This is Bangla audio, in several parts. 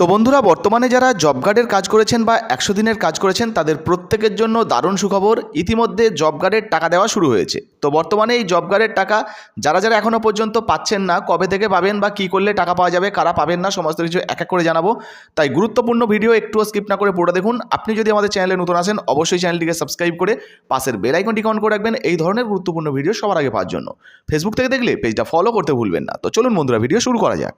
তো বন্ধুরা, বর্তমানে যারা জব গার্ডের কাজ করেছেন বা একশো দিনের কাজ করেছেন, তাদের প্রত্যেকের জন্য দারুণ সুখবর। ইতিমধ্যে জব গার্ডের টাকা দেওয়া শুরু হয়েছে। তো বর্তমানে এই জব গার্ডের টাকা যারা যারা এখনও পর্যন্ত পাচ্ছেন না, কবে থেকে পাবেন বা কী করলে টাকা পাওয়া যাবে, কারা পাবেন না, সমস্ত কিছু এক এক করে জানাব। তাই গুরুত্বপূর্ণ ভিডিও একটুও স্কিপ না করে পুরো দেখুন। আপনি যদি আমাদের চ্যানেলে নতুন আসেন, অবশ্যই চ্যানেলটিকে সাবস্ক্রাইব করে পাশের বেল আইকনটি অন করে রাখবেন। এই ধরনের গুরুত্বপূর্ণ ভিডিও সবার আগে পাওয়ার জন্য। ফেসবুক থেকে দেখলে পেজটা ফলো করতে ভুলবেন না। তো চলুন বন্ধুরা ভিডিও শুরু করা যাক।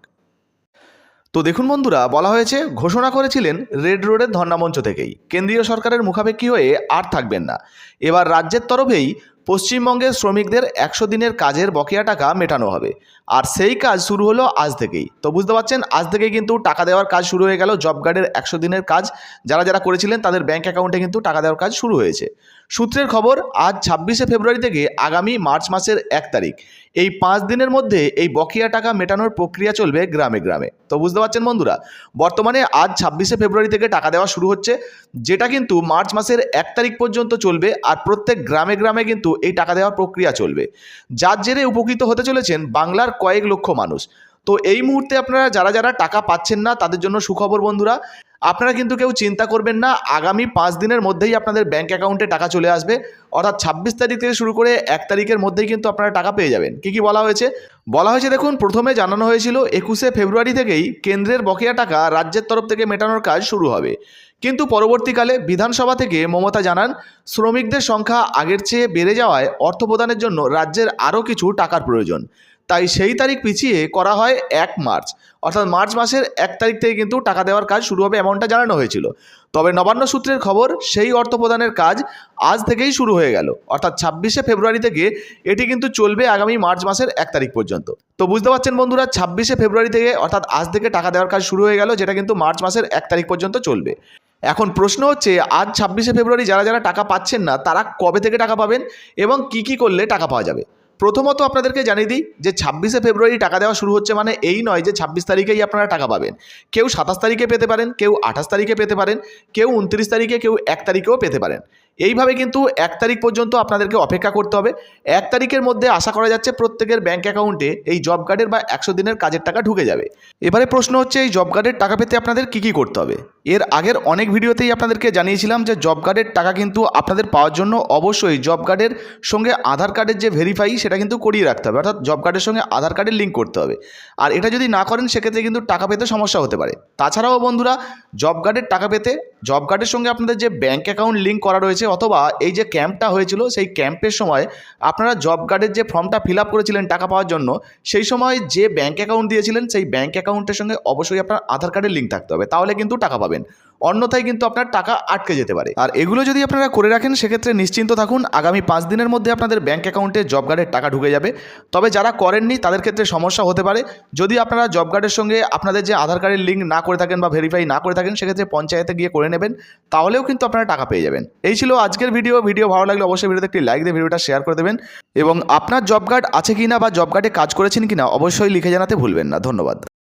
তো দেখুন বন্ধুরা, বলা হয়েছে, ঘোষণা করেছিলেন রেড রোডের ধর্নামঞ্চ থেকেই। কেন্দ্রীয় সরকারের মুখাপেক্ষী হয়ে আর থাকবেন না। এবার রাজ্যের তরফেই পশ্চিমবঙ্গের শ্রমিকদের একশো দিনের কাজের বকেয়া টাকা মেটানো হবে। আর সেই কাজ শুরু হলো আজ থেকেই। তো বুঝতে পারছেন, আজ থেকেই কিন্তু টাকা দেওয়ার কাজ শুরু হয়ে গেল। জব কার্ডের একশো দিনের কাজ যারা যারা করেছিলেন, তাদের ব্যাংক অ্যাকাউন্টে কিন্তু টাকা দেওয়ার কাজ শুরু হয়েছে। সূত্রের খবর, আজ ছাব্বিশে ফেব্রুয়ারি থেকে আগামী মার্চ মাসের এক তারিখ। এই পাঁচ দিনের মধ্যে এই বকেয়া টাকা মেটানোর প্রক্রিয়া চলবে গ্রামে গ্রামে। তো বুঝতে পারছেন বন্ধুরা, বর্তমানে আজ ছাব্বিশে ফেব্রুয়ারি থেকে টাকা দেওয়া শুরু হচ্ছে, যেটা কিন্তু মার্চ মাসের এক তারিখ পর্যন্ত চলবে আর প্রত্যেক গ্রামে গ্রামে কিন্তু এই টাকা দেওয়ার প্রক্রিয়া চলবে। যার জেরে উপকৃত হতে চলেছেন বাংলার কয়েক লক্ষ মানুষ। তো এই মুহূর্তে আপনারা যারা যারা টাকা পাচ্ছেন না, তাদের জন্য সুখবর বন্ধুরা আপনারা কিন্তু কেউ চিন্তা করবেন না, আগামী পাঁচ দিনের মধ্যেই আপনাদের ব্যাঙ্ক অ্যাকাউন্টে টাকা চলে আসবে। অর্থাৎ ছাব্বিশ তারিখ থেকে শুরু করে এক তারিখের মধ্যেই কিন্তু আপনারা টাকা পেয়ে যাবেন। কী কী বলা হয়েছে? বলা হয়েছে দেখুন, প্রথমে জানানো হয়েছিল, একুশে ফেব্রুয়ারি থেকেই কেন্দ্রের বকেয়া টাকা রাজ্যের তরফ থেকে মেটানোর কাজ শুরু হবে। কিন্তু পরবর্তীকালে বিধানসভা থেকে মমতা জানান, শ্রমিকদের সংখ্যা আগের চেয়ে বেড়ে যাওয়ায় অর্থ প্রদানের জন্য রাজ্যের আরও কিছু টাকার প্রয়োজন। তাই সেই তারিখ পিছিয়ে করা হয় এক মার্চ। অর্থাৎ মার্চ মাসের এক তারিখ থেকে কিন্তু টাকা দেওয়ার কাজ শুরু হবে এমনটা জানানো হয়েছিল। তবে নবান্ন সূত্রের খবর সেই অর্থ প্রদানের কাজ আজ থেকেই শুরু হয়ে গেল। অর্থাৎ ছাব্বিশে ফেব্রুয়ারি থেকে এটি কিন্তু চলবে আগামী মার্চ মাসের এক তারিখ পর্যন্ত। তো বুঝতে পারছেন বন্ধুরা, ছাব্বিশে ফেব্রুয়ারি থেকে অর্থাৎ আজ থেকে টাকা দেওয়ার কাজ শুরু হয়ে গেল, যেটা কিন্তু মার্চ মাসের এক তারিখ পর্যন্ত চলবে। এখন প্রশ্ন হচ্ছে, আজ ছাব্বিশে ফেব্রুয়ারি যারা যারা টাকা পাচ্ছেন না, তারা কবে থেকে টাকা পাবেন এবং কি কি করলে টাকা পাওয়া যাবে? প্রথমত আপনাদেরকে জানিয়ে দিই যে ছাব্বিশে ফেব্রুয়ারি টাকা দেওয়া শুরু হচ্ছে মানে এই নয় যে ছাব্বিশ তারিখেই আপনারা টাকা পাবেন। কেউ সাতাশ তারিখে পেতে পারেন, কেউ আঠাশ তারিখে পেতে পারেন, কেউ উনত্রিশ তারিখে, কেউ এক তারিখেও পেতে পারেন। এইভাবে কিন্তু এক তারিখ পর্যন্ত আপনাদেরকে অপেক্ষা করতে হবে। এক তারিখের মধ্যে আশা করা যাচ্ছে প্রত্যেকের ব্যাঙ্ক অ্যাকাউন্টে এই জব কার্ডের বা একশো দিনের কাজের টাকা ঢুকে যাবে। এবারে প্রশ্ন হচ্ছে, এই জব কার্ডের টাকা পেতে আপনাদের কী কী করতে হবে? এর আগের অনেক ভিডিওতেই আপনাদেরকে জানিয়েছিলাম যে জব কার্ডের টাকা কিন্তু আপনাদের পাওয়ার জন্য অবশ্যই জব কার্ডের সঙ্গে আধার কার্ডের যে ভেরিফাই সেটা কিন্তু করিয়ে রাখতে হবে। অর্থাৎ জব কার্ডের সঙ্গে আধার কার্ডের লিঙ্ক করতে হবে। আর এটা যদি না করেন, সেক্ষেত্রে কিন্তু টাকা পেতে সমস্যা হতে পারে। তাছাড়াও বন্ধুরা জব কার্ডের টাকা পেতে জব কার্ডের সঙ্গে আপনাদের যে ব্যাঙ্ক অ্যাকাউন্ট লিঙ্ক করা রয়েছে অথবা এই যে ক্যাম্পটা হয়েছিল, সেই ক্যাম্পের সময় আপনারা জব কার্ডের যে ফর্মটা ফিল আপ করেছিলেন টাকা পাওয়ার জন্য, সেই সময় যে ব্যাঙ্ক অ্যাকাউন্ট দিয়েছিলেন, সেই ব্যাঙ্ক অ্যাকাউন্টের সঙ্গে অবশ্যই আপনার আধার কার্ডের লিঙ্ক থাকতে হবে। তাহলে কিন্তু টাকা পাবেন। অন্যথায় কিন্তু আপনার টাকা আটকে যেতে পারে। আর এগুলো যদি আপনারা করে রাখেন, সেক্ষেত্রে নিশ্চিন্ত থাকুন, আগামী পাঁচ দিনের মধ্যে আপনাদের ব্যাঙ্ক অ্যাকাউন্টে জব কার্ডের টাকা ঢুকে যাবে। তবে যারা করেননি, তাদের ক্ষেত্রে সমস্যা হতে পারে। যদি আপনারা জব কার্ডের সঙ্গে আপনাদের যে আধার কার্ডের লিঙ্ক না করে থাকেন বা ভেরিফাই না করে থাকেন, সেক্ষেত্রে পঞ্চায়েতে গিয়ে করে নেবেন। তাহলেও কিন্তু আপনারা টাকা পেয়ে যাবেন। এই ছিল আজকের ভিডিও ভিডিও ভালো লাগলে অবশ্যই ভিডিওতে একটি লাইক দিয়ে ভিডিওটা শেয়ার করে দেবেন। এবং আপনার জব কার্ড আছে কি না বা জব কার্ডে কাজ করেছেন কি না অবশ্যই লিখে জানাতে ভুলবেন না। ধন্যবাদ।